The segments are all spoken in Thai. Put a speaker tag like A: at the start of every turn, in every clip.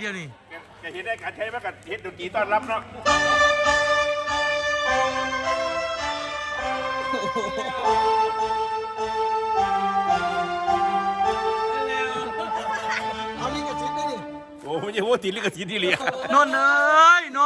A: เดียวนี่
B: แกเห็นได้การใช้มากับเฮ็ดดนตรีต้อนรับเนาะ
C: เอาลิงกับชิ้นด้วยนี่
B: โอ้ไม่ใช่ว่าตีลิขสิทธิ์ที่เลีย
A: นนท์เอ้ยน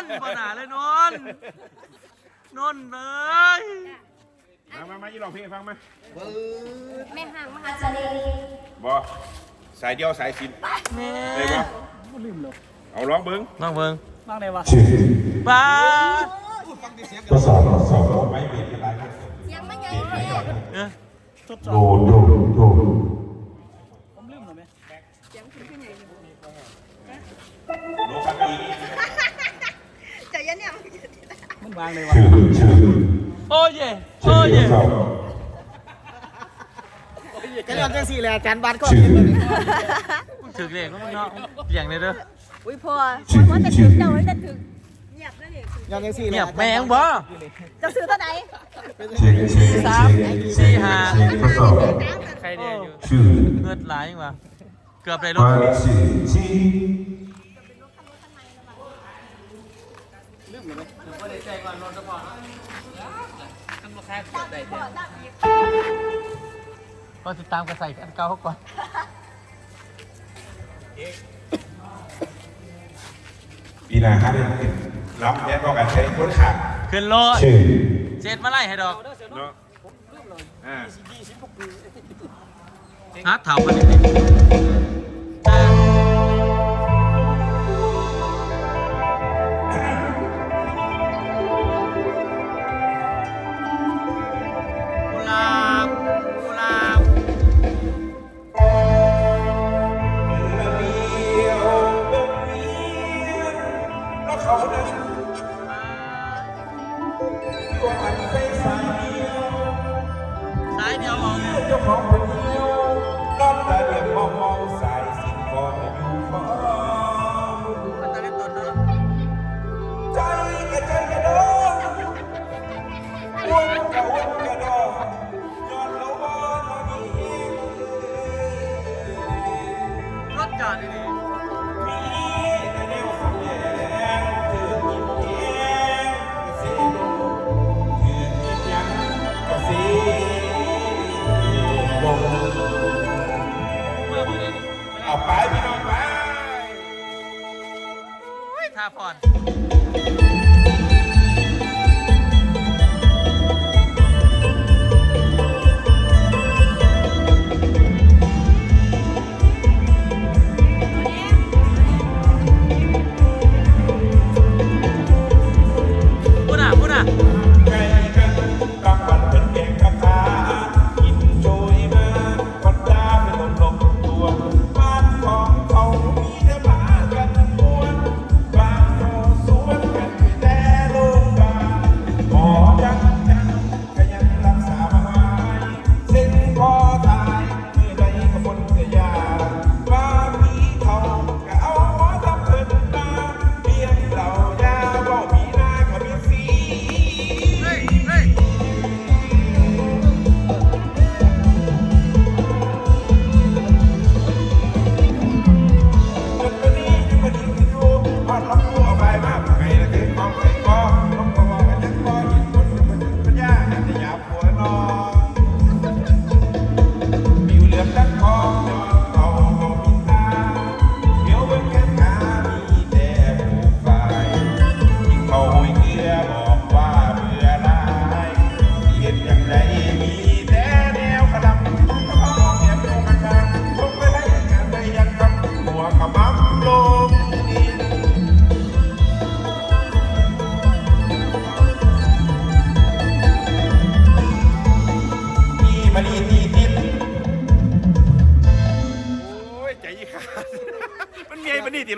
A: นท์ปัญหาเลยนนท์นนท์เอ้ย
B: มามามายี่ลองเพลงให้ฟังมา
D: แม่ห่างมหาเจริญ
B: บอสายเดียวสายสิน
A: แม่
B: ได้ปะเอาร้องเบิ้ง
A: น้องเบิง
E: ชื่อ
A: บ้า
E: ทดสอบทดสอบ
B: ไม่เปลี่ยนอะไรครับ
D: เสียงไม่ใหญ่เลย
A: เออ
E: โดโดโด
B: โลคันอี
D: จะยันเนี่ย
E: ชื่อชื่อ
A: โอ้เย่
E: ชื่
A: โอ้
E: อท
A: เย่
E: ดสอบ
C: แกยอนจังสี่แหละอาจารย์บานก็
E: ชื่อ
A: ถึกเด็กก็เนาะเสียงเลยเด้อ
D: อุ้ยพอพอจะถึงเจ้าจะถึงเงียบเลย
C: ยอนจังสี่
A: เงียบแมงบ่
D: จะซื้อตัวไหน
E: ชื่อชื่อ
A: สามสี่ห้า
E: ชื่อทดสอบ
A: ใครเดียอยู่
E: ชื่อ
A: เงือดหลายยังวะเกือบได้ร
E: ควา
A: ถ
E: มชื่อที่
A: พอติดตามกันใส่อันเก่าเขาก่อน
B: ปีหน้าฮะเนี่ยร้องแย่ก็การใช้คนขาด
A: ขึ้นรถ
E: ชื่อ
A: เจ็ดมาไล่ให้ดอก
B: เนาะอ่า
A: ฮะเถามันนี่
B: เดียว
A: ออกเนี่ย
B: เจ้าของเป็น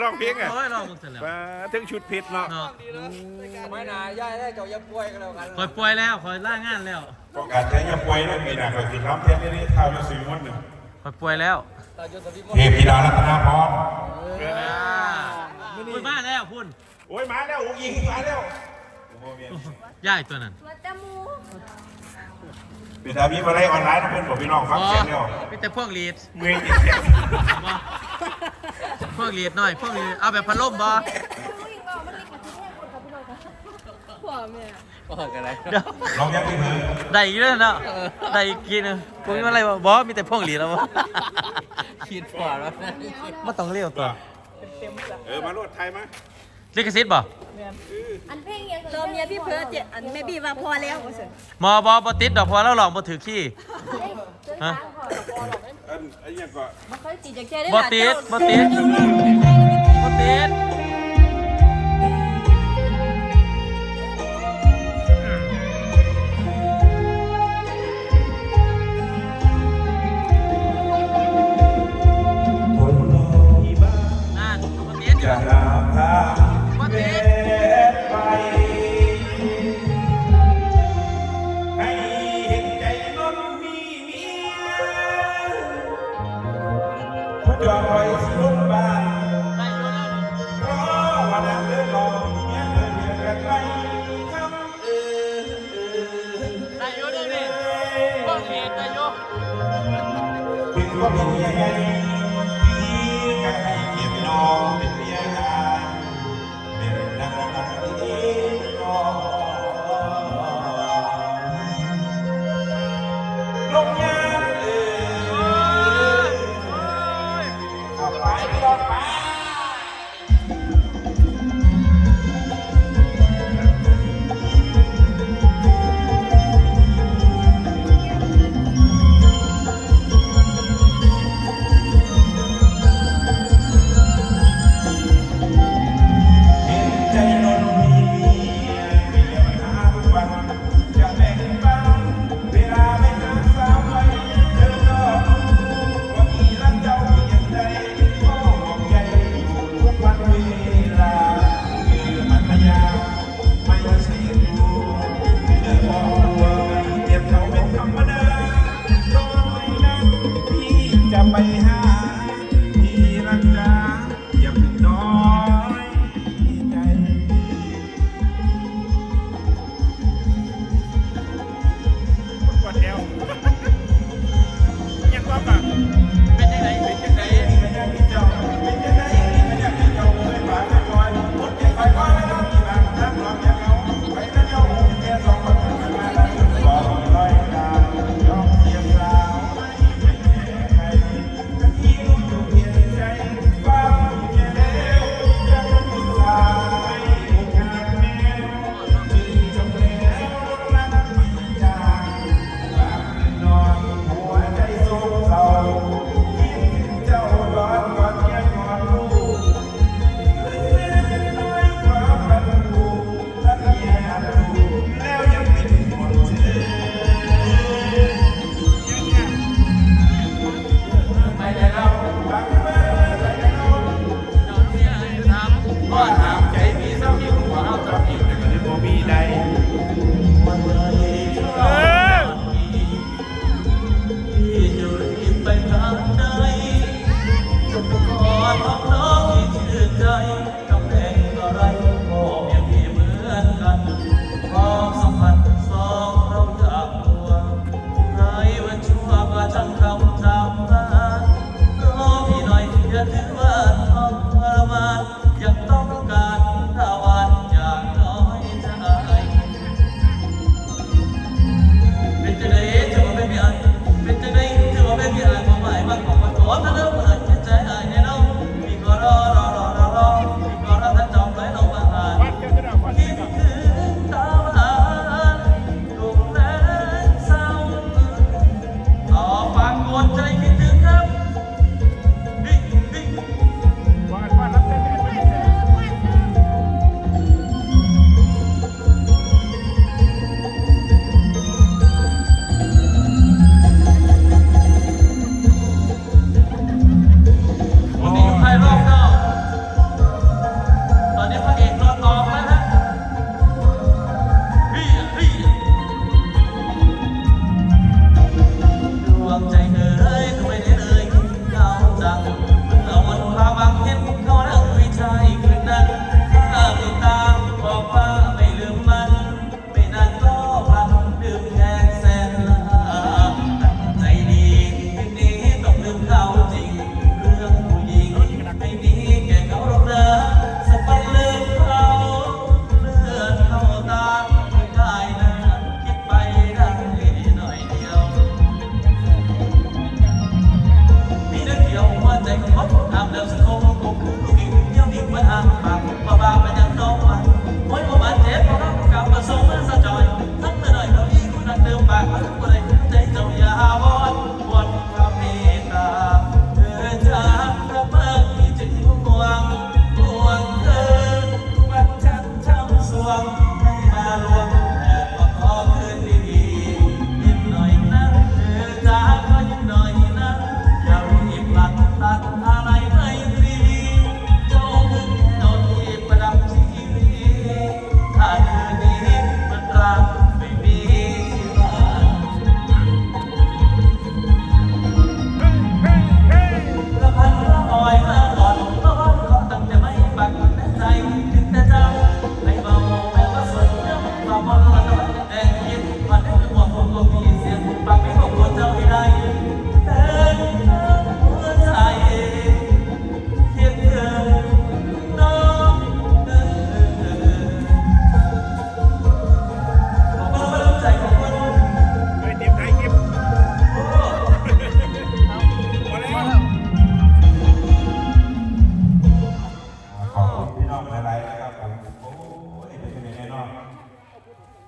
B: ร้องเพลงอะโอ้ยลอ
A: งมึงเสร็จแล้ว
B: มาถึงชุดเพชรเนาะ
A: เนาะ
C: ไม่นาย่ายได้เจ้าอย่าป่วยกันแล้วกัน
A: คอยป่วยแล้วคอยล่างานแล้ว
B: ประกาศใช้ยาป่วยนะปีหน้าคอยติดร้องเพลงนี่ข้าวจะซื้อมดหนึ่ง
A: คอยป่วยแล้ว
B: เทพีดารัตนาพร
A: พูดมาแล้วพุ่น
B: โอ้ยมาแล้วอุ้งยิงมาแล้วโอ้โหเมีย
A: ย่ายตัวนั้น
D: ตัวจมู
B: เป็นดามีมาไล่ออนไลน์นะเพื่อนบอกพี่น้องฟัง
A: อ๋อ
B: เสียง
A: พวง
B: เรีย
A: ดหน่อยพวกเลียดเอาแบบพัดลมบ่
D: พ่อแม่
C: พ่อกันไร
B: ลองยักษ์มือ
A: ได้อีกแล้วเนาะได้อีกกินนึงพวกนี้อะไรบอบ่มีแต่พ่องเลียดแล้วบ่
C: คิดพอแล้ว
A: ไม่ต้องเรียวตัว
B: เออมาลวดไทยมั้ย
A: ลิขสิทธิ์บ่
D: อันเพ่งยังเราเมียพี่เพื่อเจ็ดอันไม่บีว่าพอแล้วเสร็
A: มอบอบติดดอกพอแล้วหลองบ่ถือขี้ฮะ
B: อันอันยังก็
A: บ่ติดบ่ติดบ่ติด
B: Thank
A: yeah.